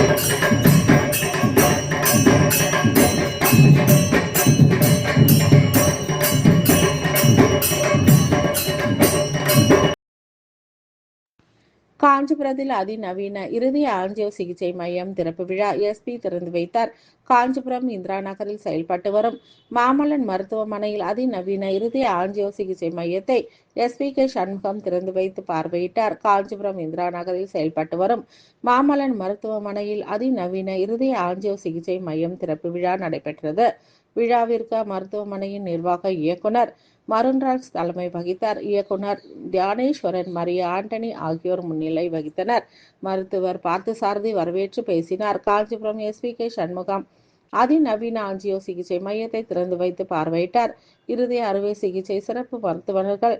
Thank you. காஞ்சிபுரத்தில் அதிநவீன இருதய ஆஞ்சியோ சிகிச்சை மையம் திறப்பு விழா எஸ்பி திறந்து வைத்தார். காஞ்சிபுரம் இந்திரா நகரில் செயல்பட்டு வரும் மாமல்லன் மருத்துவமனையில் அதிநவீன இருதய ஆஞ்சியோ சிகிச்சை மையத்தை எஸ்பி கே சண்முகம் திறந்து வைத்து பார்வையிட்டார். காஞ்சிபுரம் இந்திரா நகரில் செயல்பட்டு வரும் மாமல்லன் மருத்துவமனையில் அதிநவீன இருதய ஆஞ்சியோ சிகிச்சை மையம் திறப்பு விழா நடைபெற்றது. விழாவிற்கு மருத்துவமனையின் நிர்வாக இயக்குனர் மருன்ராஜ் தலைமை வகித்தார். இயக்குனர் தியானேஸ்வரன் மரிய ஆண்டனி ஆகியோர் முன்னிலை வகித்தனர். மருத்துவர் பார்த்தசாரதி வரவேற்று பேசினார். காஞ்சிபுரம் எஸ்பி கே சண்முகம் அதிநவீன ஆஞ்சியோ சிகிச்சை மையத்தை திறந்து வைத்து பார்வையிட்டார். இருதய அறுவை சிகிச்சை சிறப்பு மருத்துவர்கள்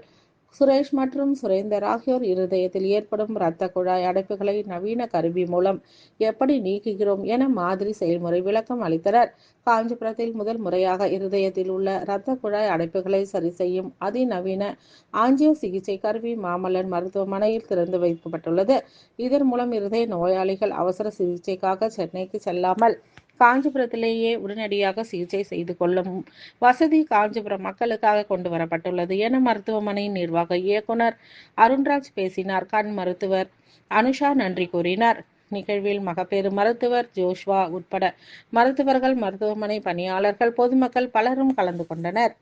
சுரேஷ் மற்றும் சுரேந்தர் ஆகியோர் இருதயத்தில் ஏற்படும் இரத்த குழாய் அடைப்புகளை நவீன கருவி மூலம் எப்படி நீக்குகிறோம் என மாதிரி செயல்முறை விளக்கம் அளித்தனர். காஞ்சிபுரத்தில் முதல் முறையாக இருதயத்தில் உள்ள இரத்த குழாய் அடைப்புகளை சரி செய்யும் அதிநவீன ஆஞ்சியோ சிகிச்சை கருவி மாமல்லன் மருத்துவமனையில் திறந்து வைக்கப்பட்டுள்ளது. இதன் மூலம் இருதய நோயாளிகள் அவசர சிகிச்சைக்காக சென்னைக்கு செல்லாமல் காஞ்சிபுரத்திலேயே உடனடியாக சிகிச்சை செய்து கொள்ளும் வசதி காஞ்சிபுரம் மக்களுக்காக கொண்டு வரப்பட்டுள்ளது என மருத்துவமனையின் நிர்வாக இயக்குனர் அருண்ராஜ் பேசினார். கண் மருத்துவர் அனுஷா நன்றி கூறினார். நிகழ்வில் மகப்பேறு மருத்துவர் ஜோஷ்வா உட்பட மருத்துவர்கள் மருத்துவமனை பணியாளர்கள் பொதுமக்கள் பலரும் கலந்து கொண்டனர்.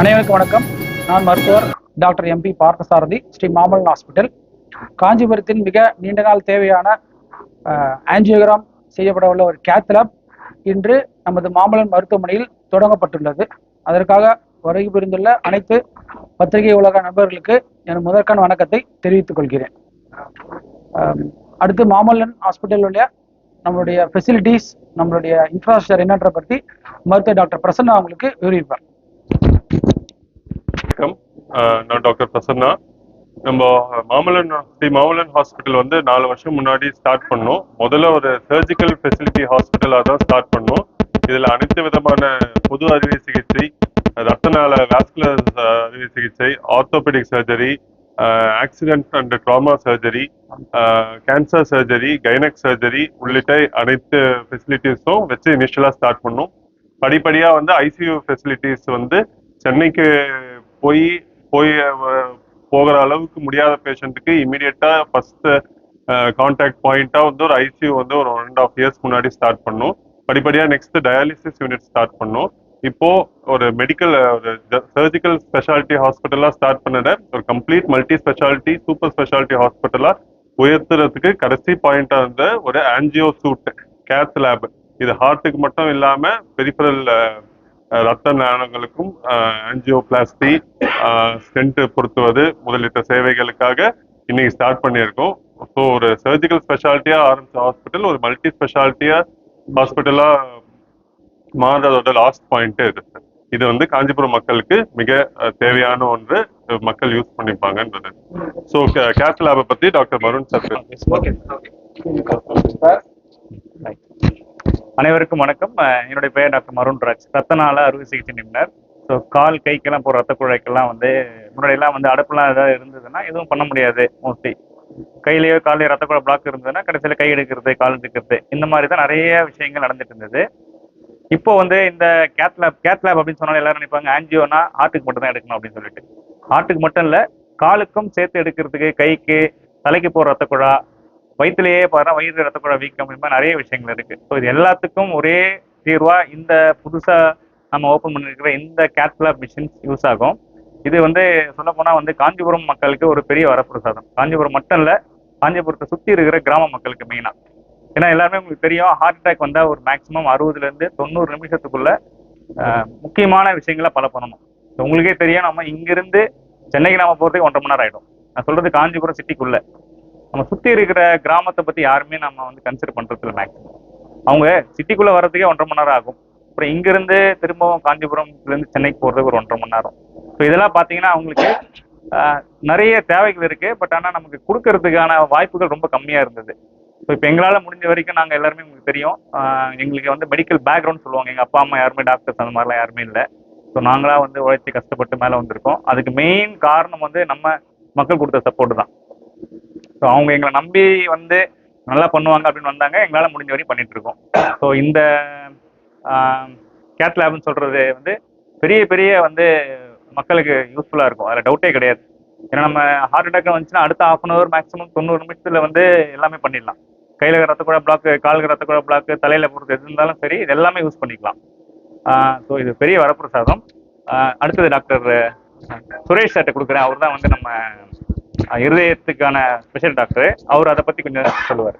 அனைவருக்கும் வணக்கம். நான் மருத்துவர் doctor M P Parthasarathy Sri Mamallan hospital. காஞ்சிபுரத்தில் மிக நீண்ட நாள் தேவையான ஆஞ்சியோகிராம் செய்யப்பட உள்ள ஒரு கேத்லப் இன்று நமது மாமல்லன் மருத்துவமனையில் தொடங்கப்பட்டுள்ளது. அதற்காக வருகை புரிந்துள்ள அனைத்து பத்திரிகை உலக நண்பர்களுக்கு என் முதற்கான வணக்கத்தை தெரிவித்துக் கொள்கிறேன். அடுத்து மாமல்லன் ஹாஸ்பிட்டலுடைய நம்மளுடைய ஃபெசிலிட்டிஸ் நம்மளுடைய இன்ஃப்ராஸ்ட்ரக்சர் என்னன்ற பற்றி மருத்துவர் டாக்டர் பிரசன்னா அவங்களுக்கு விவரிப்பார். வணக்கம். நான் டாக்டர் பிரசன்னா. நம்ம மாமல்லன் ஸ்ரீ மாமல்லன் ஹாஸ்பிட்டல் வந்து நாலு வருஷம் முன்னாடி ஸ்டார்ட் பண்ணோம். முதல்ல ஒரு சர்ஜிக்கல் ஃபெசிலிட்டி ஹாஸ்பிட்டலாக தான் ஸ்டார்ட் பண்ணோம். இதில் அனைத்து விதமான பொது அறுவை சிகிச்சை ரத்த நாள வாஸ்குலர் அறுவை சிகிச்சை orthopaedic surgery accident and trauma surgery cancer surgery gynaec surgery உள்ளிட்ட அனைத்து ஃபெசிலிட்டிஸும் வச்சு இனிஷியலாக ஸ்டார்ட் பண்ணோம். படிப்படியாக வந்து ஐசியூ ஃபெசிலிட்டிஸ் வந்து சென்னைக்கு போய் போய் போகிற அளவுக்கு முடியாத பேஷண்ட்டுக்கு இமீடியட்டா ஃபர்ஸ்ட் கான்டாக்ட் பாயிண்டா வந்து ஒரு ஐசியூ வந்து ஒரு ஒன் அண்ட் ஆஃப் இயர்ஸ் முன்னாடி ஸ்டார்ட் பண்ணோம். படிப்படியா நெக்ஸ்ட் டயாலிசிஸ் யூனிட் ஸ்டார்ட் பண்ணோம். இப்போ ஒரு மெடிக்கல் ஒரு சர்ஜிக்கல் ஸ்பெஷாலிட்டி ஹாஸ்பிட்டலா ஸ்டார்ட் பண்ணத ஒரு complete multi speciality super speciality ஹாஸ்பிட்டலா உயர்த்துறதுக்கு கடைசி பாயிண்டா இருந்த ஒரு ஆன்ஜியோ சூட் கேத் லேப் இது ஹார்ட்டுக்கு மட்டும் இல்லாம பெரிஃபரல் ரத்த நாணங்களுக்கும் ஆன்ஜியோபிளாஸ்டி ஸ்டென்ட் பொருத்துவது முதலிட்ட சேவைகளுக்காக இன்னைக்கு ஸ்டார்ட் பண்ணியிருக்கோம். ஸோ ஒரு சர்ஜிக்கல் ஸ்பெஷாலிட்டியாக ஆரம்பிச்ச ஹாஸ்பிட்டல் ஒரு மல்டி ஸ்பெஷாலிட்டியாக ஹாஸ்பிட்டலாக மாறுறதோட லாஸ்ட் பாயிண்ட்டு இது. இது வந்து காஞ்சிபுரம் மக்களுக்கு மிக தேவையான ஒன்று மக்கள் யூஸ் பண்ணிப்பாங்கன்றது. ஸோ கேத் லேபை பற்றி டாக்டர் மருண் சார். அனைவருக்கும் வணக்கம். என்னுடைய பெயர் டாக்டர் மருண் ராஜ். ரத்தநாள அறுவை சிகிச்சை நிபுணர். ஸோ கால் கைக்கெல்லாம் போகிற ரத்த குழாய்க்கெல்லாம் வந்து முன்னாடியெல்லாம் வந்து அடப்புலாம் ஏதாவது இருந்ததுன்னா எதுவும் பண்ண முடியாது மோஸ்ட்லி கையிலேயோ காலையோ ரத்த குழாய் பிளாக் இருந்ததுன்னா கடைசியில் கை எடுக்கிறது கால் எடுக்கிறது இந்த மாதிரி தான் நிறைய விஷயங்கள் நடந்துட்டு இருந்தது. இப்போ வந்து இந்த கேத் லேப் அப்படின்னு சொன்னாலும் எல்லாரும் நினைப்பாங்க ஆன்ஜியோனா ஹார்ட்டுக்கு மட்டும் தான் எடுக்கணும் அப்படின்னு சொல்லிட்டு. ஹார்ட்டுக்கு மட்டும் இல்லை காலுக்கும் சேர்த்து எடுக்கிறதுக்கு கைக்கு தலைக்கு போகிற ரத்த குழா வயிற்றுலேயே பாரு வயிறு ரத்தக்கூட குழாய் வீக்கம் இந்த மாதிரி நிறைய விஷயங்கள் இருக்கு. ஸோ இது எல்லாத்துக்கும் ஒரே தீர்வா இந்த புதுசா நம்ம ஓப்பன் பண்ணிருக்கிற இந்த கேட்லாப் மிஷின்ஸ் யூஸ் ஆகும். இது வந்து சொல்ல போனா வந்து காஞ்சிபுரம் மக்களுக்கு ஒரு பெரிய வரப்பிரசாதம். காஞ்சிபுரம் மட்டும் இல்ல காஞ்சிபுரத்தை சுத்தி இருக்கிற கிராம மக்களுக்கு மெயினா ஏன்னா எல்லாருமே உங்களுக்கு தெரியும் ஹார்ட் அட்டாக் வந்தா ஒரு மேக்ஸிமம் அறுபதுல இருந்து தொண்ணூறு நிமிஷத்துக்குள்ள முக்கியமான விஷயங்களை பல பண்ணணும். உங்களுக்கே தெரியும் நம்ம இங்கிருந்து சென்னைக்கு நாம போறதுக்கு ஒன்றரை மணி நேரம் ஆயிடும். நான் சொல்றது காஞ்சிபுரம் சிட்டிக்குள்ள நம்ம சுத்தி இருக்கிற கிராமத்தை பத்தி யாருமே நம்ம வந்து கன்சிடர் பண்றது இல்லை மேக்ஸிமம் அவங்க சிட்டிக்குள்ள வர்றதுக்கே ஒன்றரை மணி நேரம் ஆகும். அப்புறம் இங்கிருந்து திரும்பவும் காஞ்சிபுரம்லேருந்து சென்னைக்கு போறதுக்கு ஒரு ஒன்றரை மணி நேரம். ஸோ இதெல்லாம் பாத்தீங்கன்னா அவங்களுக்கு நிறைய தேவைகள் இருக்கு. பட் ஆனா நமக்கு கொடுக்கறதுக்கான வாய்ப்புகள் ரொம்ப கம்மியா இருந்தது. ஸோ இப்போ எங்களால் முடிஞ்ச வரைக்கும் நாங்கள் எல்லாருமே உங்களுக்கு தெரியும். எங்களுக்கு வந்து மெடிக்கல் பேக்ரவுண்ட் சொல்லுவாங்க. எங்கள் அப்பா அம்மா யாருமே டாக்டர்ஸ் அந்த மாதிரிலாம் யாருமே இல்லை. ஸோ நாங்களாக வந்து உழைச்சி கஷ்டப்பட்டு மேலே வந்திருக்கோம். அதுக்கு மெயின் காரணம் வந்து நம்ம மக்கள் கொடுத்த சப்போர்ட் தான். ஸோ அவங்க எங்களை நம்பி வந்து நல்லா பண்ணுவாங்க அப்படின்னு வந்தாங்க. எங்களால் முடிஞ்ச வரையும் பண்ணிட்டு இருக்கோம். ஸோ இந்த கேட் லேப்னு சொல்றது வந்து பெரிய பெரிய வந்து மக்களுக்கு யூஸ்ஃபுல்லாக இருக்கும். அதில் டவுட்டே கிடையாது. ஏன்னா நம்ம ஹார்ட் அட்டாக் வந்துச்சுன்னா அடுத்த ஹாஃப் அன் ஹவர் மேக்ஸிமம் தொண்ணூறு நிமிஷத்தில் வந்து எல்லாமே பண்ணிடலாம். கையில் ரத்த குழா பிளாக் காலுக்கு ரத்த குழா தலையில் போடுறது எது இருந்தாலும் சரி இது எல்லாமே யூஸ் பண்ணிக்கலாம். ஸோ இது பெரிய வரப்பிரசாதம். அடுத்தது டாக்டர் சுரேஷ் சார்ட்ட கொடுக்குறேன். அவர் தான் வந்து நம்ம இருதயத்துக்கான ஸ்பெஷல் டாக்டர் அவர் அதை பற்றி கொஞ்சம் சொல்லுவார்.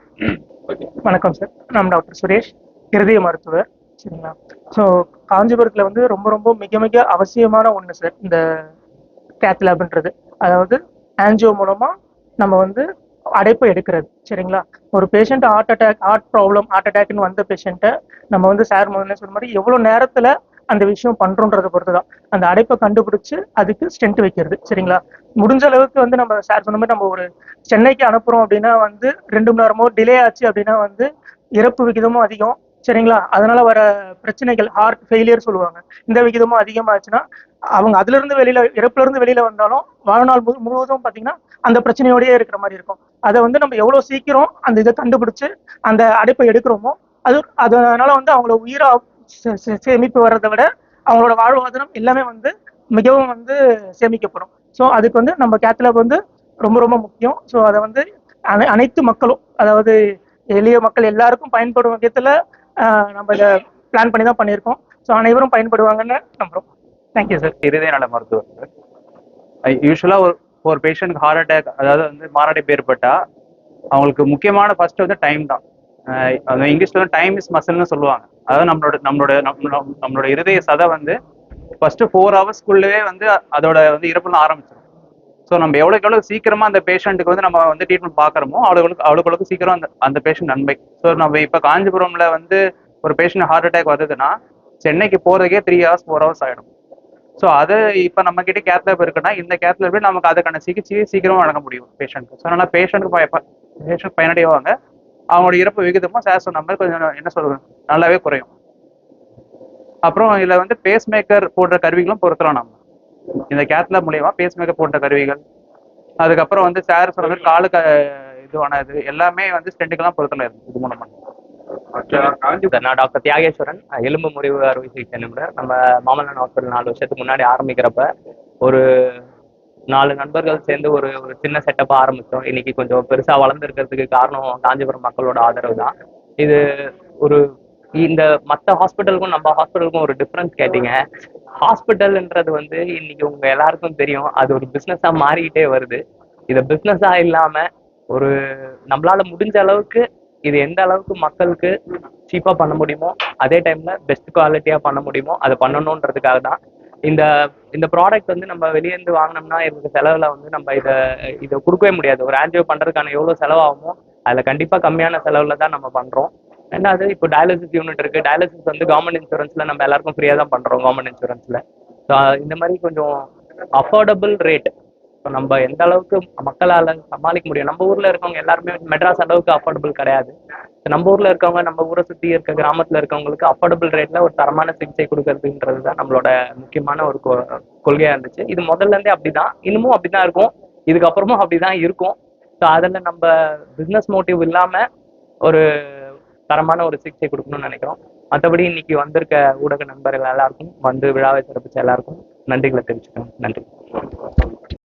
வணக்கம் சார். நான் டாக்டர் சுரேஷ் இருதய மருத்துவர். சரிங்களா? ஸோ காஞ்சிபுரத்தில் வந்து ரொம்ப ரொம்ப மிக மிக அவசியமான ஒன்று சார் இந்த கேத் லேப்ன்றது அதாவது ஆன்ஜியோ மூலமாக நம்ம வந்து அடைப்பு எடுக்கிறது. சரிங்களா? ஒரு patient heart attack heart problem heart அட்டாக்னு வந்த பேஷண்ட்டை நம்ம வந்து சார் முதல்ல சொன்ன மாதிரி எவ்வளோ நேரத்தில் அந்த விஷயம் பண்றோன்றதை பொறுத்து தான் அந்த அடைப்பை கண்டுபிடிச்சு அதுக்கு ஸ்டென்ட் வைக்கிறது. சரிங்களா? முடிஞ்ச அளவுக்கு வந்து நம்ம சார் சொன்ன மாதிரி நம்ம ஒரு சென்னைக்கு அனுப்புறோம் அப்படின்னா வந்து ரெண்டு மணி நேரமோ டிலே ஆச்சு அப்படின்னா வந்து இறப்பு விகிதமும் அதிகம். சரிங்களா? அதனால வர பிரச்சனைகள் ஹார்ட் ஃபெயிலியர் சொல்லுவாங்க. இந்த விகிதமும் அதிகமாச்சுன்னா அவங்க அதுல இருந்து வெளியில இறப்புல இருந்து வெளியில வந்தாலும் வாழ்நாள் முழு- முழுவதும் பாத்தீங்கன்னா அந்த பிரச்சனையோடயே இருக்கிற மாதிரி இருக்கும். அதை வந்து நம்ம எவ்வளவு சீக்கிரம் அந்த இதை கண்டுபிடிச்சு அந்த அடைப்பை எடுக்கிறோமோ அது அதனால வந்து அவங்கள உயிரா சேமிப்பு வர்றதை விட அவங்களோட வாழ்வாதாரம் எல்லாமே வந்து மிகவும் வந்து சேமிக்கப்படும். ஸோ அதுக்கு வந்து நம்ம கேத்லாப் வந்து ரொம்ப ரொம்ப முக்கியம். ஸோ அதை வந்து அனை அனைத்து மக்களும் அதாவது எளிய மக்கள் எல்லாருக்கும் பயன்படும் விதத்தில் நம்ம இதை பிளான் பண்ணி தான் பண்ணியிருக்கோம். ஸோ அனைவரும் பயன்படுவாங்கன்னு நம்புறோம். தேங்க்யூ சார் இருதய நல மருத்துவர். யூஸ்வலாக ஒரு ஒரு பேஷண்ட்க்கு ஹார்ட் அட்டாக் அதாவது வந்து மாரடைப்பு ஏற்பட்டால் அவங்களுக்கு முக்கியமான ஃபர்ஸ்ட் வந்து டைம் தான். இங்கிலீஷ்ல வந்து டைம் இஸ் மசில்னு சொல்லுவாங்க. அதாவது நம்மளோட நம்மளோட நம்ம- நம்மளோட இருதய சதை வந்து ஃபர்ஸ்ட் ஃபோர் ஹவர்ஸ்க்குள்ளவே வந்து அதோட வந்து இறப்புலாம் ஆரம்பிச்சிடும் ஸோ நம்ம எவ்வளோக்கு எவ்வளோ சீக்கிரமா அந்த பேஷண்ட்டுக்கு வந்து நம்ம வந்து ட்ரீட்மெண்ட் பார்க்குறோமோ அவ்வளோ அவ்வளோக்கு அளவுக்கு சீக்கிரம் அந்த அந்த பேஷண்ட் நன்மை. ஸோ நம்ம இப்போ காஞ்சிபுரம்ல வந்து ஒரு பேஷண்ட் ஹார்ட் அட்டாக் வந்ததுன்னா சென்னைக்கு போறதுக்கே த்ரீ ஹவர்ஸ் ஃபோர் ஹவர்ஸ் ஆகிடும் ஸோ அது இப்போ நம்ம கிட்ட கேத்லேப் இருக்குன்னா இந்த கேத்லேப் நமக்கு அதுக்கான சிகிச்சையை சீக்கிரமாக வழங்க முடியும். பேஷண்ட்க்கு ஸோ அதனால் பேஷண்ட்டுக்கு பேஷண்ட் பயனடைவாங்க. அவங்களோட இறப்பு விகிதமும் சார் சொன்ன மாதிரி கொஞ்சம் என்ன சொல்றது நல்லாவே குறையும். அப்புறம் இதுல வந்து பேஸ் மேக்கர் போன்ற கருவிகளும் பொருத்தலாம் நம்ம. இந்த கேத்லேப் மூலியமா பேஸ் மேக்கர் போன்ற கருவிகள். அதுக்கப்புறம் வந்து சார் சொன்ன மாதிரி காலுக்கு இதுவான இது எல்லாமே வந்து ஸ்டெண்டுக்கெல்லாம் பொருத்தலாம் இருக்கு இது மூலமா. சார் நான் டாக்டர் தியாகேஸ்வரன் எலும்பு முறிவு அறுவை சிகிச்சை நிபுணர். நம்ம மாமல்லன் ஹாஸ்பிட்டல் நாலு வருஷத்துக்கு முன்னாடி ஆரம்பிக்கிறப்ப ஒரு நாலு நண்பர்கள் சேர்ந்து ஒரு ஒரு சின்ன செட்டப் ஆரம்பித்தோம் இன்னைக்கு கொஞ்சம் பெருசா வளர்ந்துருக்கிறதுக்கு காரணம் காஞ்சிபுரம் மக்களோட ஆதரவு தான். இது ஒரு இந்த மற்ற ஹாஸ்பிட்டலுக்கும் நம்ம ஹாஸ்பிட்டலுக்கும் ஒரு டிஃப்ரென்ஸ் கேட்டீங்க. ஹாஸ்பிட்டல்ன்றது வந்து இன்னைக்கு உங்க எல்லாருக்கும் தெரியும். அது ஒரு பிஸ்னஸா மாறிக்கிட்டே வருது. இதை பிஸ்னஸா இல்லாம ஒரு நம்மளால முடிஞ்ச அளவுக்கு இது எந்த அளவுக்கு மக்களுக்கு சீப்பா பண்ண முடியுமோ அதே டைம்ல பெஸ்ட் குவாலிட்டியா பண்ண முடியுமோ அதை பண்ணணுன்றதுக்காக தான் இந்த இந்த ப்ராடக்ட் வந்து நம்ம வெளியே இருந்து வாங்கினோம்னா இதுக்கு செலவுல வந்து நம்ம இதை இதை கொடுக்கவே முடியாது. ஒரு ஆன்ஜியோ பண்றதுக்கான எவ்வளவு செலவாகுமோ அதுல கண்டிப்பா கம்மியான செலவுல தான் நம்ம பண்றோம். ரெண்டாவது இப்போ டயாலிசிஸ் யூனிட் இருக்கு. டயாலிசிஸ் வந்து கவர்மெண்ட் இன்சூரன்ஸ்ல நம்ம எல்லாருக்கும் ஃப்ரீயா தான் பண்றோம் கவர்மெண்ட் இன்சூரன்ஸ்ல ஸோ இந்த மாதிரி கொஞ்சம் அஃபோர்டபுள் ரேட் இப்போ நம்ம எந்த அளவுக்கு மக்களால் சமாளிக்க முடியும்? நம்ம ஊரில் இருக்கவங்க எல்லாருமே மெட்ராஸ் அளவுக்கு அஃபோர்டபுள் கிடையாது. நம்ம ஊரில் இருக்கவங்க நம்ம ஊரை சுற்றி இருக்க கிராமத்தில் இருக்கவங்களுக்கு அஃபோர்டபுள் ரேட்ல ஒரு தரமான சிகிச்சை கொடுக்கறதுன்றது தான் நம்மளோட முக்கியமான ஒரு கொ- இருந்துச்சு. இது முதல்ல இருந்தே அப்படிதான். இன்னமும் அப்படிதான் இருக்கும். இதுக்கப்புறமும் அப்படிதான் இருக்கும். ஸோ அதில் நம்ம பிஸ்னஸ் மோட்டிவ் இல்லாம ஒரு தரமான ஒரு சிகிச்சை கொடுக்கணும்னு நினைக்கிறோம். மற்றபடி இன்னைக்கு வந்திருக்க ஊடக நண்பர்கள் எல்லாருக்கும் வந்து விழாவை சிறப்பிச்ச எல்லாருக்கும் நன்றிகளை தெரிவிச்சுக்கோங்க நன்றி.